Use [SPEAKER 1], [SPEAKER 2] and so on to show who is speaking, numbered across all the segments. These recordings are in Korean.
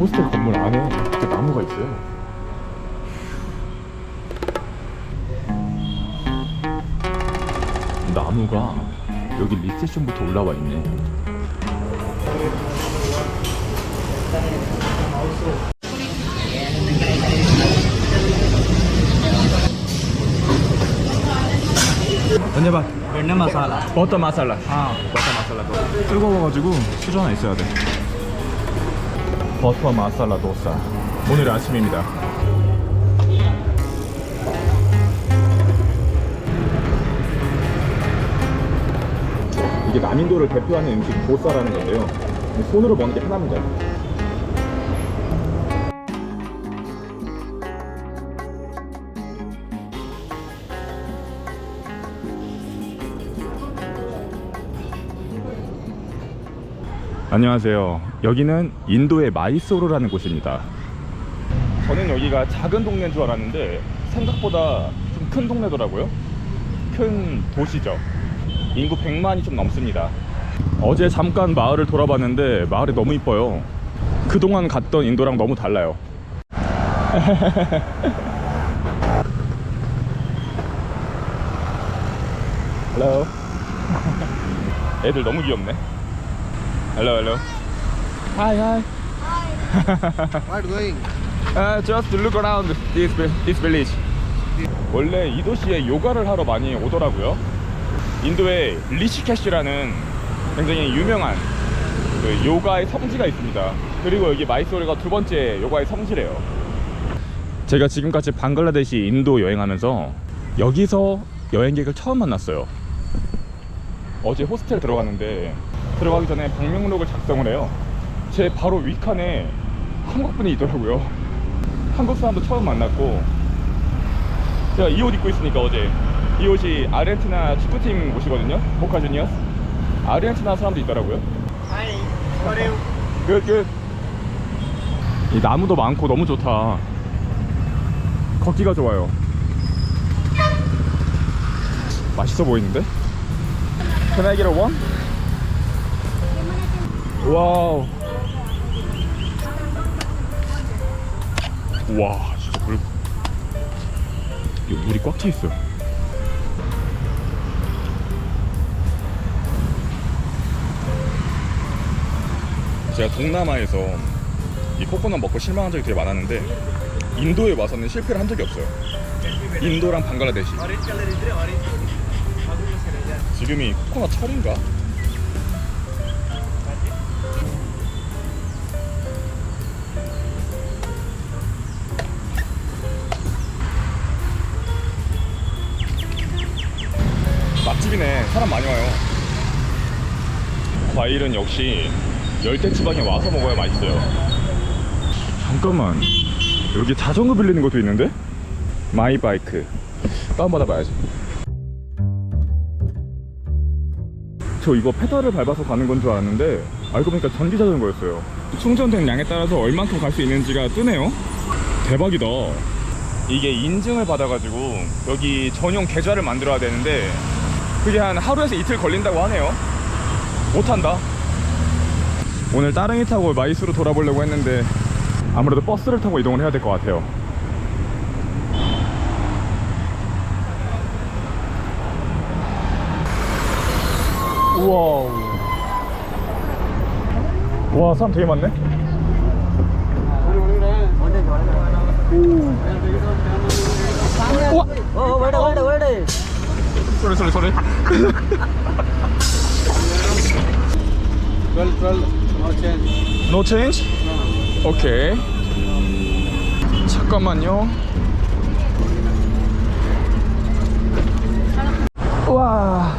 [SPEAKER 1] 호스텔 건물 안에 이렇게 나무가 있어요. 나무가 여기 리셉션부터 올라와 있네.
[SPEAKER 2] 언제봐? 몇 마살라?
[SPEAKER 1] 버터 마살라.
[SPEAKER 2] 아,
[SPEAKER 1] 버터 마살라. 뜨거워가지고 수저 하나 있어야 돼. 버터 마살라 도사. 오늘 아침입니다. 이게 남인도를 대표하는 음식 도사라는 건데요. 손으로 먹는 게 하나입니다. 안녕하세요. 여기는 인도의 마이소르라는 곳입니다. 저는 여기가 작은 동네인 줄 알았는데 생각보다 좀 큰 동네더라고요. 큰 도시죠. 인구 100만이 좀 넘습니다. 어제 잠깐 마을을 돌아봤는데 마을이 너무 이뻐요. 그동안 갔던 인도랑 너무 달라요. 헬로. 애들 너무 귀엽네. Hello, hello. Hi, hi.
[SPEAKER 3] Where going?
[SPEAKER 1] Uh, just to look around this this village. 원래 이 도시에 요가를 하러 많이 오더라고요. 인도에 리시캐시라는 굉장히 유명한 그 요가의 성지가 있습니다. 그리고 여기 마이소르가 두 번째 요가의 성지래요. 제가 지금까지 방글라데시, 인도 여행하면서 여기서 여행객을 처음 만났어요. 어제 호스텔 들어갔는데 들어가기 전에 방명록을 작성을 해요. 제 바로 위칸에 한국 분이 있더라고요. 한국 사람도 처음 만났고 제가 이 옷 입고 있으니까 어제 이 옷이 아르헨티나 축구팀 옷이거든요. 보카 주니어스. 아르헨티나 사람도 있더라고요.
[SPEAKER 3] Hi. How are you?
[SPEAKER 1] 끝, 끝. 이 나무도 많고 너무 좋다. 걷기가 좋아요. 맛있어 보이는데? Can I get a one? 와우. 와, 진짜 물. 이 물이 꽉 차 있어요. 제가 동남아에서 이 코코넛 먹고 실망한 적이 되게 많았는데 인도에 와서는 실패를 한 적이 없어요. 인도랑 방글라데시. 지금이 코코넛 철인가? 사람 많이 와요. 과일은 역시 열대 지방에 와서 먹어야 맛있어요. 잠깐만. 여기 자전거 빌리는 것도 있는데? 마이바이크. 다운받아 봐야지. 저 이거 페달을 밟아서 가는 건 줄 알았는데 알고 보니까 전기 자전거였어요. 충전된 양에 따라서 얼만큼 갈 수 있는지가 뜨네요. 대박이다. 이게 인증을 받아가지고 여기 전용 계좌를 만들어야 되는데 그게 한 하루에서 이틀 걸린다고 하네요. 못한다. 오늘 따릉이 타고 마이수로 돌아보려고 했는데 아무래도 버스를 타고 이동을 해야 될 것 같아요. 우와. 와, 사람 되게 많네. 우와. 소리 소리 소리.
[SPEAKER 3] 12, 12. No change.
[SPEAKER 1] No change? 오케이. 잠깐만요. 와.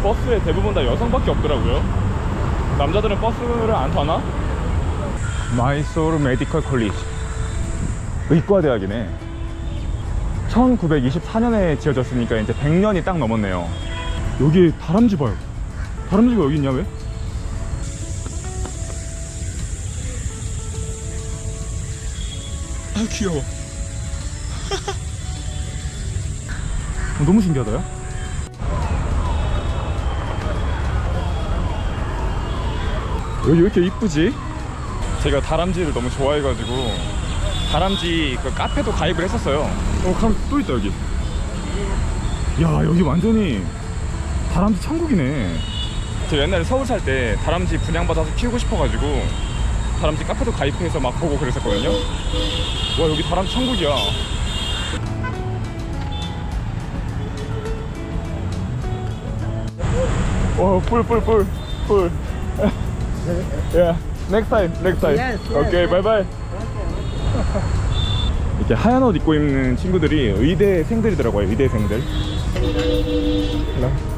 [SPEAKER 1] 버스에 대부분 다 여성밖에 없더라고요. 남자들은 버스를 안 타나? 마이소르 메디컬 콜리지. 의과대학이네. 1924년에 지어졌으니까 이제 100년이 딱 넘었네요. 여기 다람쥐 봐요. 다람쥐가 여기 있냐 왜? 아 귀여워. 어, 너무 신기하다 요. 여기 왜 이렇게 이쁘지? 제가 다람쥐를 너무 좋아해가지고 다람쥐 그 카페도 가입을 했었어요. 어, 그럼 또 있다 여기. 야 여기 완전히 다람쥐 천국이네. 제가 옛날에 서울 살 때 다람쥐 분양받아서 키우고 싶어가지고 다람쥐 카페도 가입해서 막 보고 그랬었거든요. 와 여기 다람쥐 천국이야. 와, 풀, 풀, 풀, 풀. yeah. Next time, next time.
[SPEAKER 3] Yes, yes.
[SPEAKER 1] Okay, bye bye. 이렇게 하얀 옷 입고 있는 친구들이 의대생들이더라고요. 의대생들.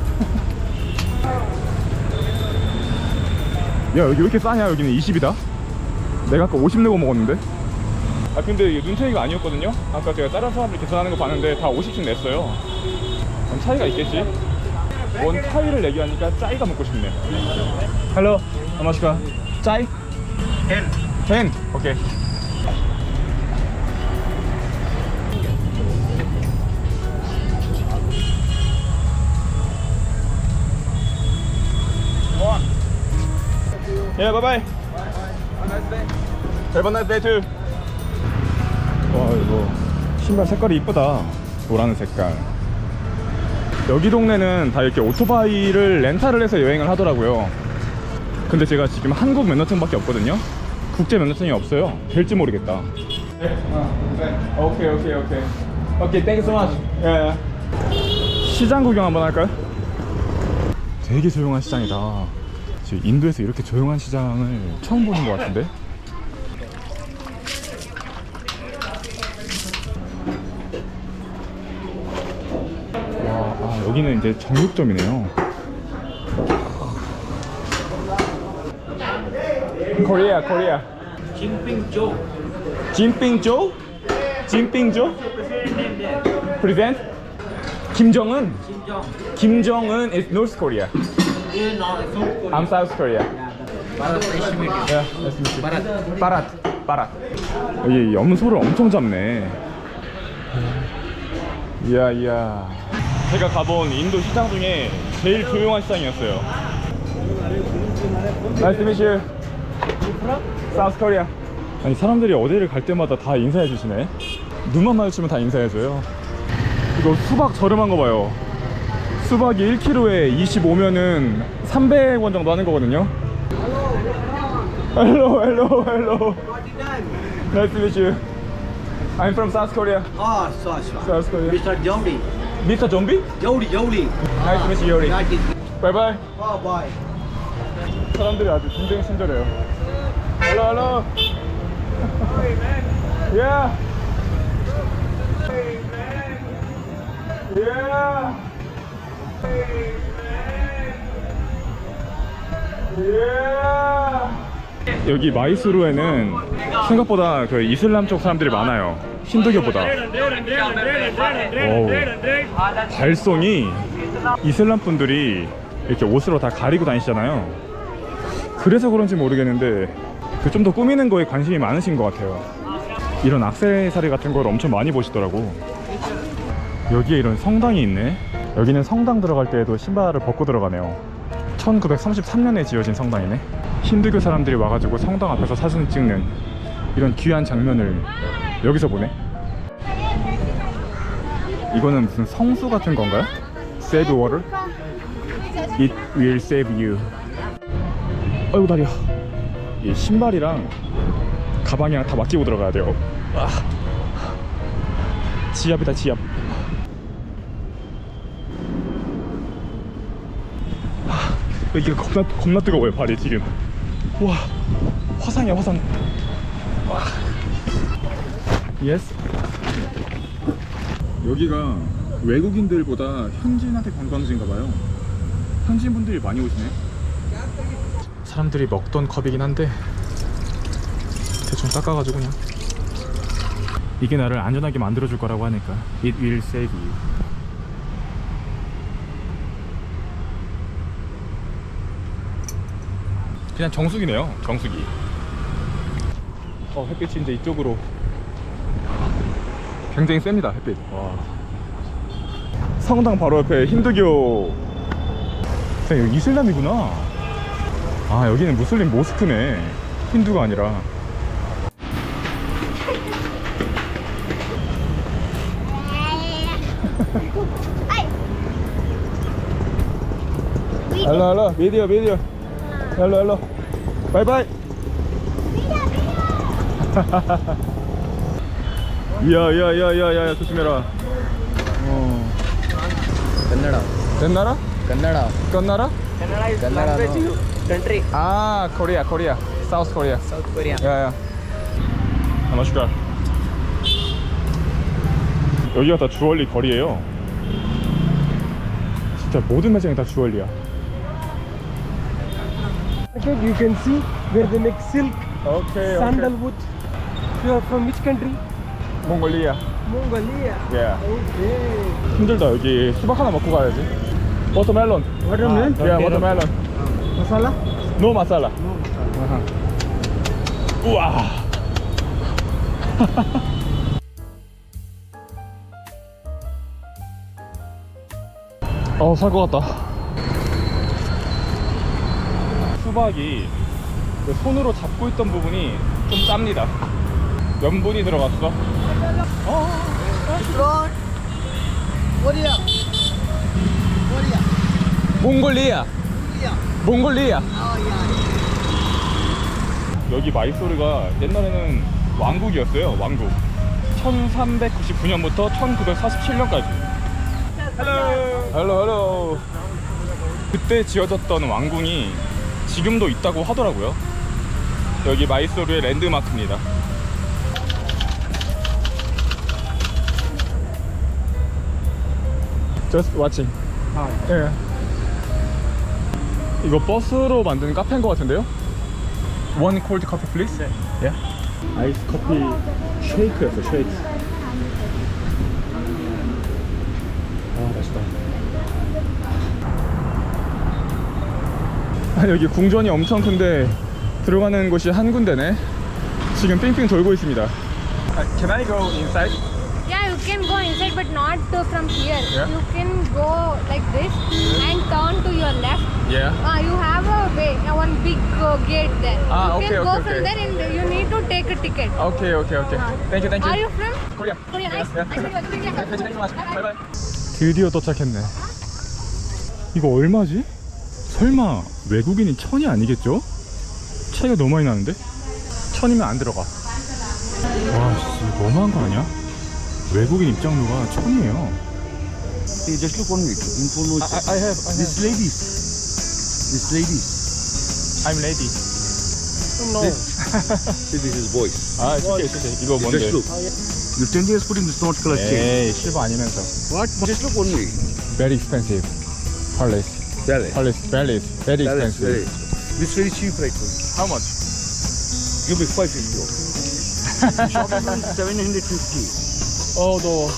[SPEAKER 1] 야 여기 왜 이렇게 싸냐? 여기는 20이다. 내가 아까 50 내고 먹었는데. 아 근데 이게 눈탱이가 아니었거든요. 아까 제가 다른 사람들 계산하는 거 봤는데 다 50씩 냈어요. 그럼 차이가 있겠지? 원 차이를 내기 하니까 짜이가 먹고 싶네. 헬로 아마시카 짜이? 10 10 오케이 Yeah, bye bye. Have a nice day too. 와 이거 신발 색깔이 이쁘다. 노란 색깔. 여기 동네는 다 이렇게 오토바이를 렌탈을 해서 여행을 하더라고요. 근데 제가 지금 한국 면허증밖에 없거든요. 국제 면허증이 없어요. 될지 모르겠다. 네, 오케이 오케이 오케이. 오케이, so much. 예. 시장 구경 한번 할까요? 되게 조용한 시장이다. 인도에서 이렇게 조용한 시장을 처음 보는 것 같은데? 와, 아, 여기는 이제 정육점이네요. 코리아, 코리아.
[SPEAKER 2] Jinping
[SPEAKER 1] 진빙조? 진빙조? 프레젠트? 김정은? 김정은 is North Korea. I'm South Korea. Yeah, nice to meet you. 바랏. 여기 염소를 엄청 잡네. 이야, 이야. 제가 가본 인도 시장 중에 제일 조용한 시장이었어요. Nice to meet you. South Korea. 아니 사람들이 어디를 갈 때마다 다 인사해 주시네. 눈만 마주치면 다 인사해 줘요. 이거 수박 저렴한 거 봐요. 수박이 1kg에 25면은 300원 정도 하는 거거든요. Hello, hello, hello. Nice to meet you. I'm from South Korea.
[SPEAKER 3] Ah, sorry.
[SPEAKER 1] South Korea.
[SPEAKER 3] Mr. Jody.
[SPEAKER 1] Mr. Zombie?
[SPEAKER 3] Jody, Jody.
[SPEAKER 1] Nice to meet you, Yori.
[SPEAKER 3] That is.
[SPEAKER 1] Bye bye.
[SPEAKER 3] Oh, boy.
[SPEAKER 1] 사람들이 아주 굉장히 친절해요. Hello, hello. Yeah. Yeah. 여기 마이수르에는 생각보다 그 이슬람 쪽 사람들이 많아요. 힌두교보다. 어우, 발성이 이슬람 분들이 이렇게 옷으로 다 가리고 다니시잖아요. 그래서 그런지 모르겠는데 그 좀 더 꾸미는 거에 관심이 많으신 것 같아요. 이런 악세사리 같은 걸 엄청 많이 보시더라고. 여기에 이런 성당이 있네. 여기는 성당 들어갈 때에도 신발을 벗고 들어가네요. 1933년에 지어진 성당이네. 힌두교 사람들이 와가지고 성당 앞에서 사진 찍는 이런 귀한 장면을 여기서 보네. 이거는 무슨 성수 같은 건가요? Save water. It will save you. 아이고 다리야. 이 신발이랑 가방이랑 다 맡기고 들어가야 돼요. 아. 지압이다 지압. 여기가 겁나 겁나 뜨거워요 발이 지금. 와 화상이야 화상. 와. 예스. 여기가 외국인들보다 현지인한테 관광지인가 봐요. 현지인 분들이 많이 오시네. 사람들이 먹던 컵이긴 한데 대충 닦아가지고 그냥 이게 나를 안전하게 만들어줄 거라고 하니까 It will save you 그냥 정수기네요 정수기. 어 햇빛이 이제 이쪽으로. 굉장히 셉니다 햇빛. 와. 성당 바로 옆에 힌두교. 그냥 여기 이슬람이구나. 아 여기는 무슬림 모스크네. 힌두가 아니라. Hello, hello, video, video. Hello, hello. Bye, bye. 야, 야, 야, 야, 야, 조심해라. 어.
[SPEAKER 2] ಕನ್ನಡ
[SPEAKER 1] 됐나라?
[SPEAKER 2] ಕನ್ನಡ
[SPEAKER 1] 끝나라?
[SPEAKER 3] Canada is
[SPEAKER 2] Canada,
[SPEAKER 3] language
[SPEAKER 2] no.
[SPEAKER 3] country.
[SPEAKER 1] 아, 코리아, 코리아. 사우스 코리아.
[SPEAKER 3] South Korea.
[SPEAKER 1] 야야 너무시까 여기가 다 주얼리 거리예요 진짜 모든 매장이 다 주얼리야
[SPEAKER 4] Market you can see where they make silk
[SPEAKER 1] 오케이
[SPEAKER 4] sandalwood you are from which country
[SPEAKER 1] 몽골리아
[SPEAKER 4] mongolia
[SPEAKER 1] 예
[SPEAKER 4] okay
[SPEAKER 1] 힘들다 여기 수박 하나 먹고 가야지 워터멜론
[SPEAKER 4] watermelon
[SPEAKER 1] 예 워터멜론
[SPEAKER 4] masala
[SPEAKER 1] 노 마살라 우와 어, 살 것 같다. 수박이 그 손으로 잡고 있던 부분이 좀 짭니다. 염분이 들어갔어.
[SPEAKER 3] Korea. Korea.
[SPEAKER 1] 몽골리아.
[SPEAKER 3] Korea.
[SPEAKER 1] 몽골리아.
[SPEAKER 3] Oh yeah.
[SPEAKER 1] 여기 마이소르가 옛날에는 왕국이었어요. 왕국. 1399년부터 1947년까지. 헬로. 헬로 헬로. 그때 지어졌던 왕궁이 지금도 있다고 하더라고요. 여기 마이소르의 랜드마크입니다. Just watching. 예. 이거 버스로 만든 카페인 것 같은데요? One cold coffee, please. 네. Yeah. 아이스 커피 쉐이크였어, 쉐이크. 아, 여기 궁전이 엄청 큰데 들어가는 곳이 한 군데네. 지금 삥삥 돌고 있습니다. Can I go inside?
[SPEAKER 5] Yeah, you can go inside, but not uh, from here.
[SPEAKER 1] Yeah.
[SPEAKER 5] You can go like this and turn to your left.
[SPEAKER 1] Yeah.
[SPEAKER 5] Uh, you have a way, uh, one big uh, gate there.
[SPEAKER 1] Ah,
[SPEAKER 5] you
[SPEAKER 1] okay,
[SPEAKER 5] can go
[SPEAKER 1] okay,
[SPEAKER 5] from
[SPEAKER 1] okay.
[SPEAKER 5] there and you need to take a ticket.
[SPEAKER 1] Okay, okay, okay. Thank you, thank you.
[SPEAKER 5] Are you from
[SPEAKER 1] Korea.
[SPEAKER 5] Korea? Nice.
[SPEAKER 1] Yeah.
[SPEAKER 5] nice.
[SPEAKER 1] 바이바이. 드디어 도착했네. 이거 얼마지? 설마 외국인이 천이 아니겠죠? 차이가 너무 많이 나는데? 천이면 안 들어가. 와, 씨, 너무한 거 아니야? 외국인 입장료가 천이에요.
[SPEAKER 2] See, just look one minute. Information.
[SPEAKER 1] I, I have, I
[SPEAKER 2] This ladies. This ladies.
[SPEAKER 1] I'm ready.
[SPEAKER 4] no
[SPEAKER 2] See, this is boys.
[SPEAKER 1] 아, 쉽게, 쉽게. 이거 뭔데?
[SPEAKER 2] Just look. You 10 years putting this not color change.
[SPEAKER 1] 에이, 실버 아니면서.
[SPEAKER 2] What? Just look one minute.
[SPEAKER 1] Very expensive. Palace.
[SPEAKER 2] Palace.
[SPEAKER 1] Palace, palace. Very
[SPEAKER 2] Palace,
[SPEAKER 1] expensive.
[SPEAKER 2] very. This very cheap right now.
[SPEAKER 1] How much?
[SPEAKER 2] Give me 550. okay? Shopping on 750.
[SPEAKER 1] 어, 더워.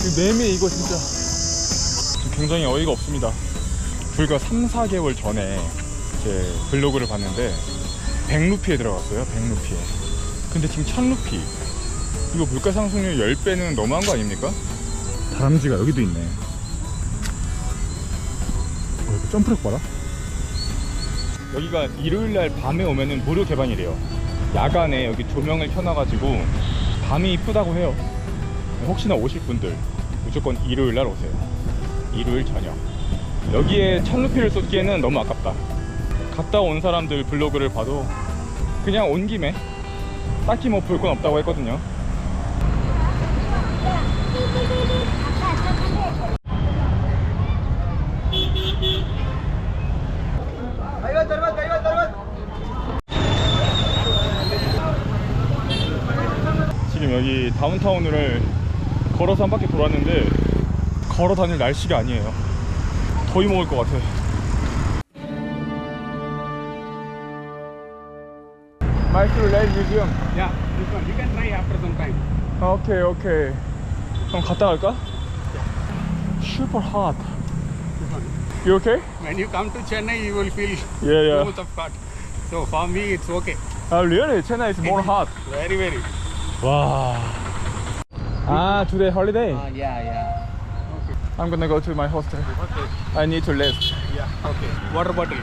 [SPEAKER 1] 이 매미 이거 진짜. 굉장히 어이가 없습니다. 불과 3, 4개월 전에 제 블로그를 봤는데 100루피에 들어갔어요. 100루피에. 근데 지금 1000루피. 이거 물가 상승률 10배는 너무한 거 아닙니까? 다람쥐가 여기도 있네. 점프력 봐라. 여기가 일요일 날 밤에 오면은 무료 개방이래요. 야간에 여기 조명을 켜놔가지고 밤이 이쁘다고 해요. 혹시나 오실 분들 무조건 일요일 날 오세요. 일요일 저녁. 여기에 천루피를 쏟기에는 너무 아깝다. 갔다 온 사람들 블로그를 봐도 그냥 온 김에 딱히 뭐 볼 건 없다고 했거든요. 여기 다운타운을 걸어서 한 바퀴 돌았는데 걸어 다닐 날씨가 아니에요. 더위 먹을 것 같아. 마이크로 레일 뮤지엄.
[SPEAKER 3] Yeah, this one. You can try after some time.
[SPEAKER 1] 오케이 오케이. 그럼 갔다 갈까? Super hot. You okay?
[SPEAKER 3] When you come to Chennai, you will feel
[SPEAKER 1] Yeah, yeah.
[SPEAKER 3] too much of hot. So for me, it's okay.
[SPEAKER 1] Uh, really? Chennai is more hot.
[SPEAKER 3] Very, very.
[SPEAKER 1] 와. 아, today holiday.
[SPEAKER 3] Uh, yeah, yeah.
[SPEAKER 1] I'm gonna go to my hostel.
[SPEAKER 3] Okay.
[SPEAKER 1] I need to rest.
[SPEAKER 3] Yeah. Okay. Water bottle.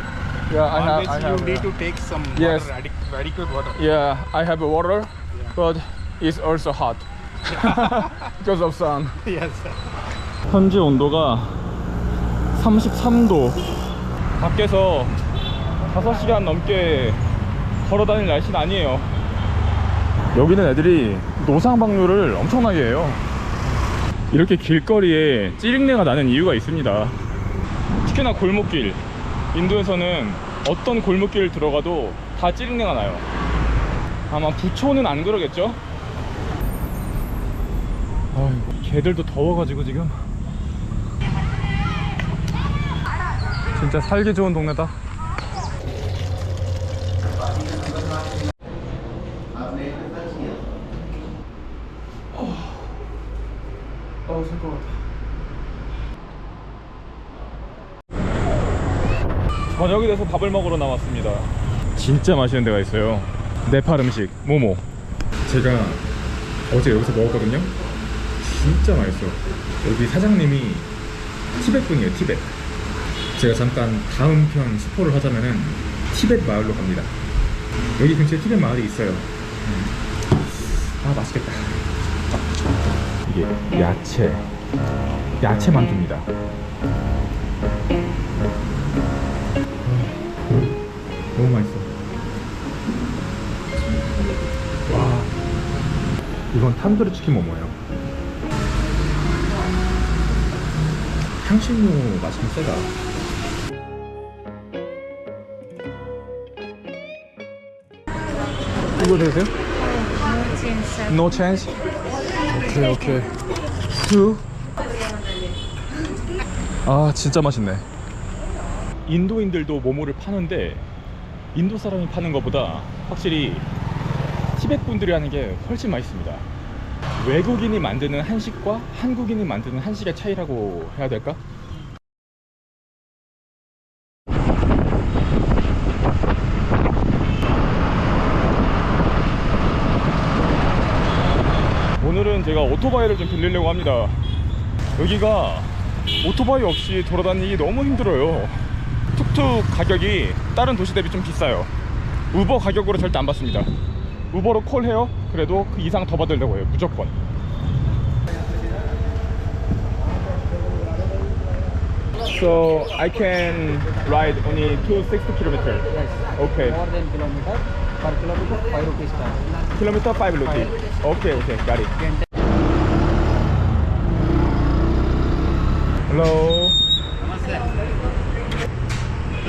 [SPEAKER 1] Yeah, I have.
[SPEAKER 3] which
[SPEAKER 1] I have
[SPEAKER 3] you need
[SPEAKER 1] uh,
[SPEAKER 3] to take some
[SPEAKER 1] Yes.
[SPEAKER 3] water, adequate, adequate water.
[SPEAKER 1] Yeah, I have water, but it's also hot because of sun.
[SPEAKER 3] yes.
[SPEAKER 1] 현재 온도가 33도. 밖에서 5시간 넘게 걸어 다닐 날씨는 아니에요. 여기는 애들이 노상방뇨를 엄청나게 해요. 이렇게 길거리에 찌릉내가 나는 이유가 있습니다. 특히나 골목길. 인도에서는 어떤 골목길을 들어가도 다 찌릉내가 나요. 아마 부초는 안 그러겠죠? 아이고, 개들도 더워가지고 지금. 진짜 살기 좋은 동네다. 어, 살것 같아. 저녁이 돼서 밥을 먹으러 나왔습니다. 진짜 맛있는 데가 있어요. 네팔 음식 모모. 제가 어제 여기서 먹었거든요. 진짜 맛있어. 여기 사장님이 티벳 분이에요. 티벳. 제가 잠깐 다음 편 스포를 하자면은 티벳 마을로 갑니다. 여기 근처에 티벳 마을이 있어요. 음. 아 맛있겠다. 이게 야채, 야채 만두입니다. 너무 맛있어. 와, 이건 탄두리 치킨 모모예요. 향신료 맛이 좀 세다. 이거 되세요? No change. 오케이 오케이. 아 진짜 맛있네. 인도인들도 모모를 파는데 인도 사람이 파는 것보다 확실히 티벳 분들이 하는 게 훨씬 맛있습니다. 외국인이 만드는 한식과 한국인이 만드는 한식의 차이라고 해야 될까? 오늘은 제가 오토바이를 좀 빌리려고 합니다. 여기가 오토바이 없이 돌아다니기 너무 힘들어요. 툭툭 가격이 다른 도시 대비 좀 비싸요. 우버 가격으로 절대 안 받습니다. 우버로 콜해요. 그래도 그 이상 더 받으려고 해요. 무조건. So I can ride only 260 kilometers. Okay.
[SPEAKER 4] More than kilometer. Per kilometer, 5 rupees charge.
[SPEAKER 1] Kilometer 5 rupee. Okay, okay, got it. Hello.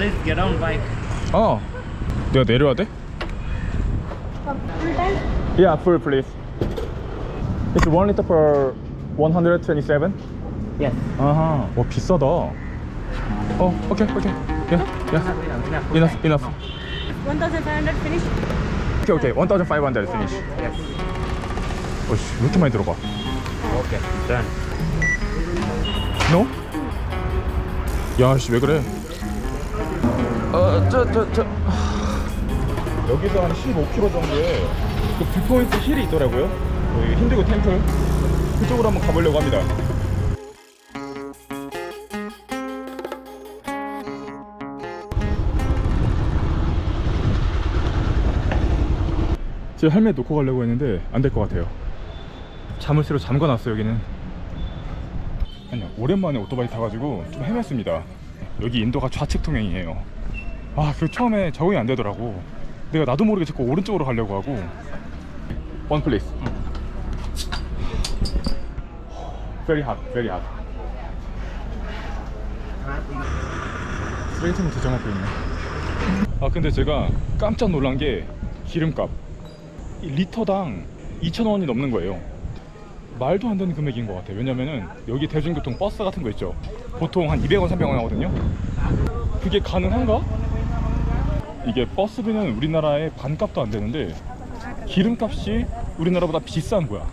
[SPEAKER 4] Please get on bike.
[SPEAKER 1] 어. 내가 내려야 돼? Yeah, full please. It's 1 liter per 127.
[SPEAKER 4] Yes.
[SPEAKER 1] 아하. 와 비싸다. 어, 오케이, 오케이. Yeah, yeah. Enough, enough.
[SPEAKER 5] 1500 finish?
[SPEAKER 1] 오케이, 오케이. 1,500 finish. 어씨, 왜 이렇게 많이 들어가?
[SPEAKER 4] Okay. Done.
[SPEAKER 1] No? 야씨 왜 그래? 어 저 저 저 여기서 한 15km 정도에 그 뷰포인트 힐이 있더라고요. 그 힌두교 템플 그쪽으로 한번 가보려고 합니다. 제 헬멧 놓고 가려고 했는데 안 될 것 같아요. 자물쇠로 잠궈놨어요 여기는. 아니요 오랜만에 오토바이 타가지고 좀 헤맸습니다 여기 인도가 좌측 통행이에요 아 그 처음에 적응이 안 되더라고 내가 나도 모르게 자꾸 오른쪽으로 가려고 하고 One place Very hot, very hot 쓰레기통을 대정하고 있네 아 근데 제가 깜짝 놀란 게 기름값 이 리터당 2,000원이 넘는 거예요 말도 안 되는 금액인 것 같아요. 왜냐면은 여기 대중교통 버스 같은 거 있죠. 보통 한 200원, 300원 하거든요. 그게 가능한가? 이게 버스비는 우리나라의 반값도 안 되는데 기름값이 우리나라보다 비싼 거야.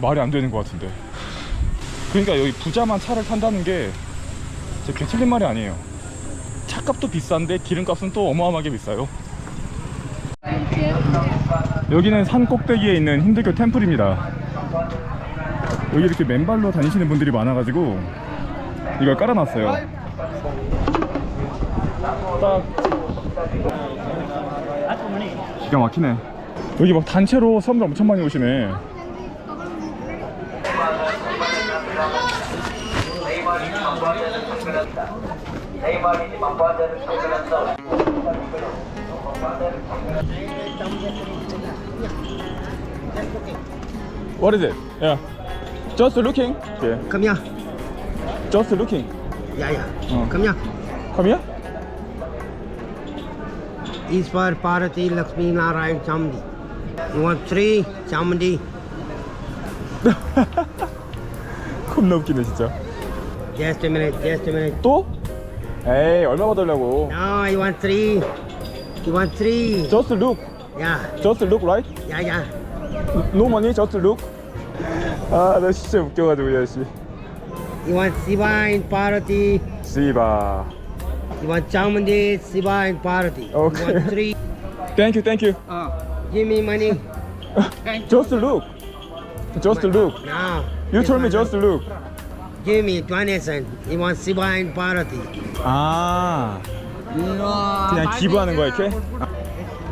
[SPEAKER 1] 말이 안 되는 것 같은데. 그러니까 여기 부자만 차를 탄다는 게 진짜 개틀린 말이 아니에요. 차값도 비싼데 기름값은 또 어마어마하게 비싸요. 여기는 산 꼭대기에 있는 힌두교 템플입니다. 여기 이렇게 맨발로 다니시는 분들이 많아가지고 이걸 깔아놨어요. 딱 기가 막히네 여기 막 단체로 사람들 엄청 많이 오시네 What is it? Yeah. Just looking. Yeah.
[SPEAKER 6] Come here.
[SPEAKER 1] Just looking.
[SPEAKER 6] Yeah, yeah.
[SPEAKER 1] Oh.
[SPEAKER 6] Come here.
[SPEAKER 1] Come here.
[SPEAKER 6] Is for Parvati Lakshmi Narayan Chamdi. You want three Chamdi?
[SPEAKER 1] 겁나 웃기네 진짜.
[SPEAKER 6] Just a minute, just a minute.
[SPEAKER 1] 또? 에이 얼마 받으려고?
[SPEAKER 6] No, you want three. You want three.
[SPEAKER 1] Just look.
[SPEAKER 6] Yeah,
[SPEAKER 1] Just look right?
[SPEAKER 6] yeah, yeah.
[SPEAKER 1] No money. Just look. 아나 진짜 웃겨가지고 이 아저씨.
[SPEAKER 6] You want Shiva and Parvati.
[SPEAKER 1] 씨바.
[SPEAKER 6] You want Chamandi, Shiva and Parvati.
[SPEAKER 1] Okay.
[SPEAKER 6] You want three.
[SPEAKER 1] Thank you, thank you.
[SPEAKER 6] Uh, give me money.
[SPEAKER 1] Thank just look. Just look.
[SPEAKER 6] No.
[SPEAKER 1] You told me just look.
[SPEAKER 6] Give me 20 cents. You want Shiva and Parvati. Ah.
[SPEAKER 1] 아, 그냥 기부하는 거야, 이렇게?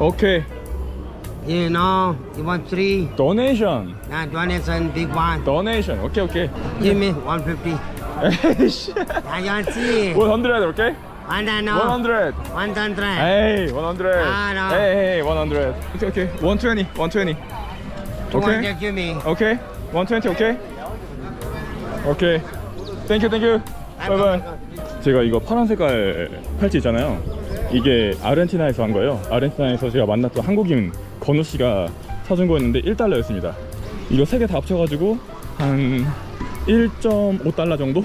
[SPEAKER 1] Okay.
[SPEAKER 6] You know, you want three?
[SPEAKER 1] Donation.
[SPEAKER 6] Nah, donation, big one.
[SPEAKER 1] Donation. Okay. Okay.
[SPEAKER 6] Give me 150. Shit. I want three.
[SPEAKER 1] 100,
[SPEAKER 6] okay?
[SPEAKER 1] 100.
[SPEAKER 6] 100.
[SPEAKER 1] 100. Hey, 100.
[SPEAKER 6] Ah, no.
[SPEAKER 1] Hey, hey, 100. Okay, okay. 120, 120. Okay.
[SPEAKER 6] 200 give me.
[SPEAKER 1] Okay. 120, okay? Okay. Thank you, thank you. Bye bye. 제가 이거 파란 색깔 팔찌 있잖아요. 이게 아르헨티나에서 한 거예요. 아르헨티나에서 제가 만났던 한국인 건우 씨가 사준 거였는데 1달러였습니다. 이거 세 개 다 합쳐가지고 한 1.5달러 정도?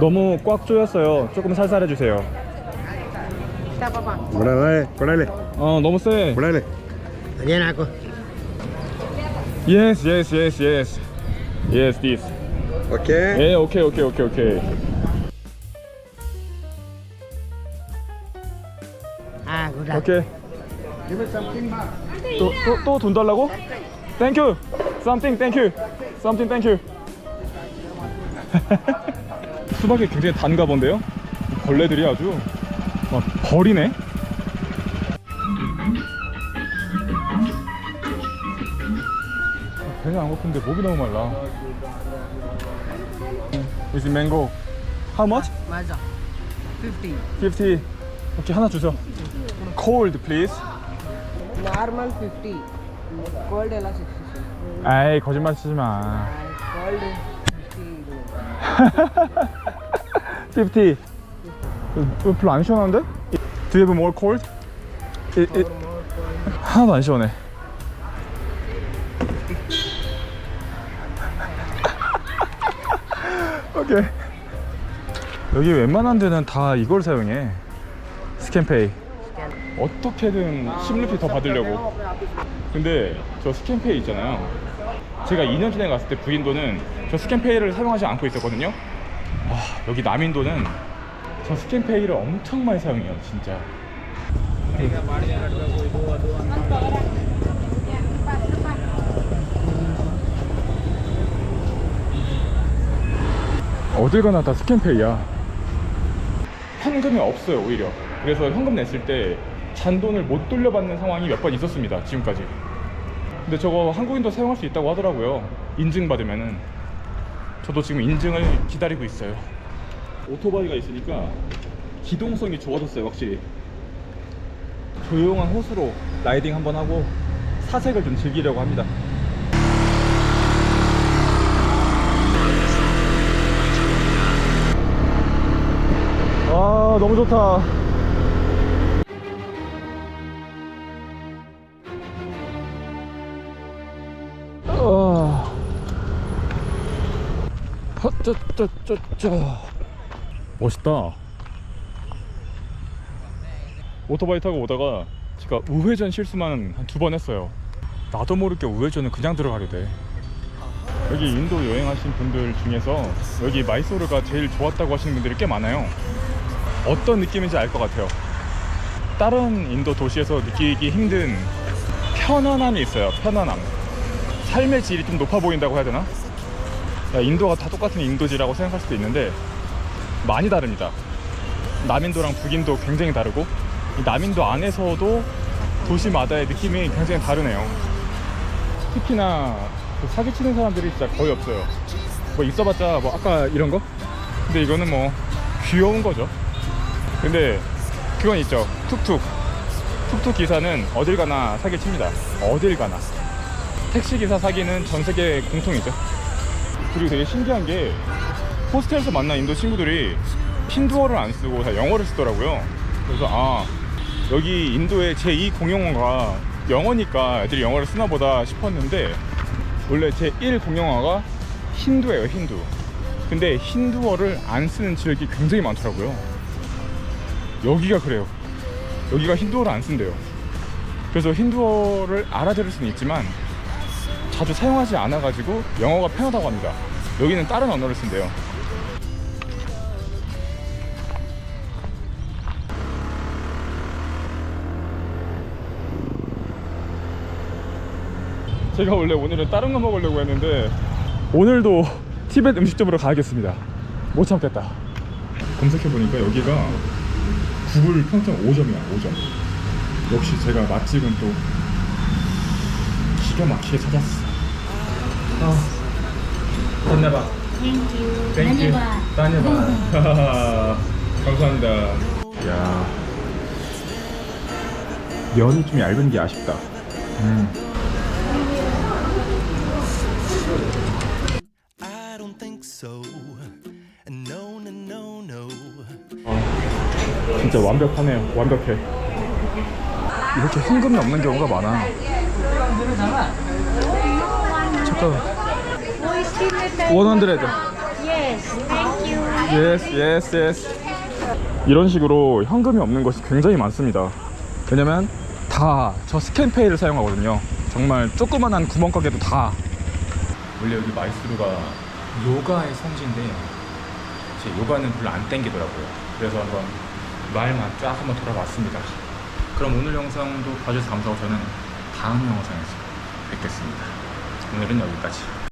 [SPEAKER 1] 너무 꽉 조였어요 조금 살살 해 주세요
[SPEAKER 2] Párale, párale,
[SPEAKER 1] 어 너무 세
[SPEAKER 2] párale.
[SPEAKER 6] Again, ako.
[SPEAKER 1] Yes yes yes yes Yes this
[SPEAKER 2] Okay.
[SPEAKER 1] 예 오케이 오케이 오케이 오케이
[SPEAKER 6] Ah, good luck.
[SPEAKER 1] 오케이 또또 또돈 달라고? 땡큐 something 땡큐 something 땡큐 수박이 굉장히 단가 본데요? 벌레들이 아주 막 버리네? 배가 안 고픈데 목이 너무 말라. Is mango? How much?
[SPEAKER 6] 맞아. 50
[SPEAKER 1] 50 오케이 하나 주세요. Cold please.
[SPEAKER 7] Normal 50 Cold 60
[SPEAKER 1] 아이 거짓말 치지마.
[SPEAKER 7] Cold. 50.
[SPEAKER 1] 50 이거 별로 안 시원한데? Do you have more cold? 이, 이, 하나도 안 시원해. 오케이. 여기 웬만한 데는 다 이걸 사용해. 스캔페이 어떻게든 10루피 더 받으려고. 근데 저 스캔페이 있잖아요 제가 2년 전에 갔을 때 부인도는 저 스캔페이를 사용하지 않고 있었거든요. 와 여기 남인도는 저 스캔페이를 엄청 많이 사용해요 진짜. 어딜 가나 다 스캔페이야. 현금이 없어요 오히려. 그래서 현금 냈을 때 잔돈을 못 돌려받는 상황이 몇 번 있었습니다 지금까지 근데 저거 한국인도 사용할 수 있다고 하더라고요. 인증받으면은. 저도 지금 인증을 기다리고 있어요. 오토바이가 있으니까 기동성이 좋아졌어요 확실히. 조용한 호수로 라이딩 한번 하고 사색을 좀 즐기려고 합니다. 아 너무 좋다 쪼쪼쪼 멋있다. 오토바이 타고 오다가 제가 우회전 실수만 한 두 번 했어요. 나도 모르게 우회전을 그냥 들어가게 돼. 여기 인도 여행하신 분들 중에서 여기 마이소르가 제일 좋았다고 하시는 분들이 꽤 많아요. 어떤 느낌인지 알 것 같아요. 다른 인도 도시에서 느끼기 힘든 편안함이 있어요. 편안함. 삶의 질이 좀 높아 보인다고 해야 되나? 야, 인도가 다 똑같은 인도지라고 생각할 수도 있는데 많이 다릅니다. 남인도랑 북인도 굉장히 다르고 이 남인도 안에서도 도시마다의 느낌이 굉장히 다르네요. 특히나 그 사기치는 사람들이 진짜 거의 없어요. 뭐 있어봤자 뭐 아까 이런 거? 근데 이거는 뭐 귀여운 거죠. 근데 그건 있죠. 툭툭. 툭툭 기사는 어딜 가나 사기칩니다. 어딜 가나. 택시 기사 사기는 전 세계 공통이죠. 그리고 되게 신기한 게 호스텔에서 만난 인도 친구들이 힌두어를 안 쓰고 다 영어를 쓰더라고요. 그래서 아 여기 인도의 제2 공용어가 영어니까 애들이 영어를 쓰나 보다 싶었는데 원래 제1 공용어가 힌두예요 힌두. 근데 힌두어를 안 쓰는 지역이 굉장히 많더라고요. 여기가 그래요. 여기가 힌두어를 안 쓴대요. 그래서 힌두어를 알아들을 수는 있지만 자주 사용하지 않아가지고 영어가 편하다고 합니다. 여기는 다른 언어를 쓴대요. 제가 원래 오늘은 다른 거 먹으려고 했는데 오늘도 티벳 음식점으로 가야겠습니다. 못 참겠다. 검색해보니까 여기가 구글 평점 5점이야, 5점. 역시 제가 맛집은 또 기가 막히게 찾았어. 아, 던나봐. 땡큐. 다녀봐. 감사합니다. 야, 면이 좀 얇은 게 아쉽다. 음.
[SPEAKER 8] I don't think so. No, no, no, no.
[SPEAKER 1] 진짜 완벽하네요. 완벽해. 이렇게 현금이 없는 경우가 많아. 잠깐. 100.
[SPEAKER 5] Yes, thank you.
[SPEAKER 1] Yes, yes, yes. 이런 식으로 현금이 없는 것이 굉장히 많습니다. 왜냐면 다 저 스캔페이를 사용하거든요. 정말 조그만한 구멍가게도 다. 원래 여기 마이스루가 요가의 성지인데 제 요가는 별로 안 땡기더라고요. 그래서 한번 말만 쫙 한번 돌아봤습니다. 그럼 오늘 영상도 봐주셔서 감사하고 저는 다음 영상에서 뵙겠습니다. 오늘은 여기까지.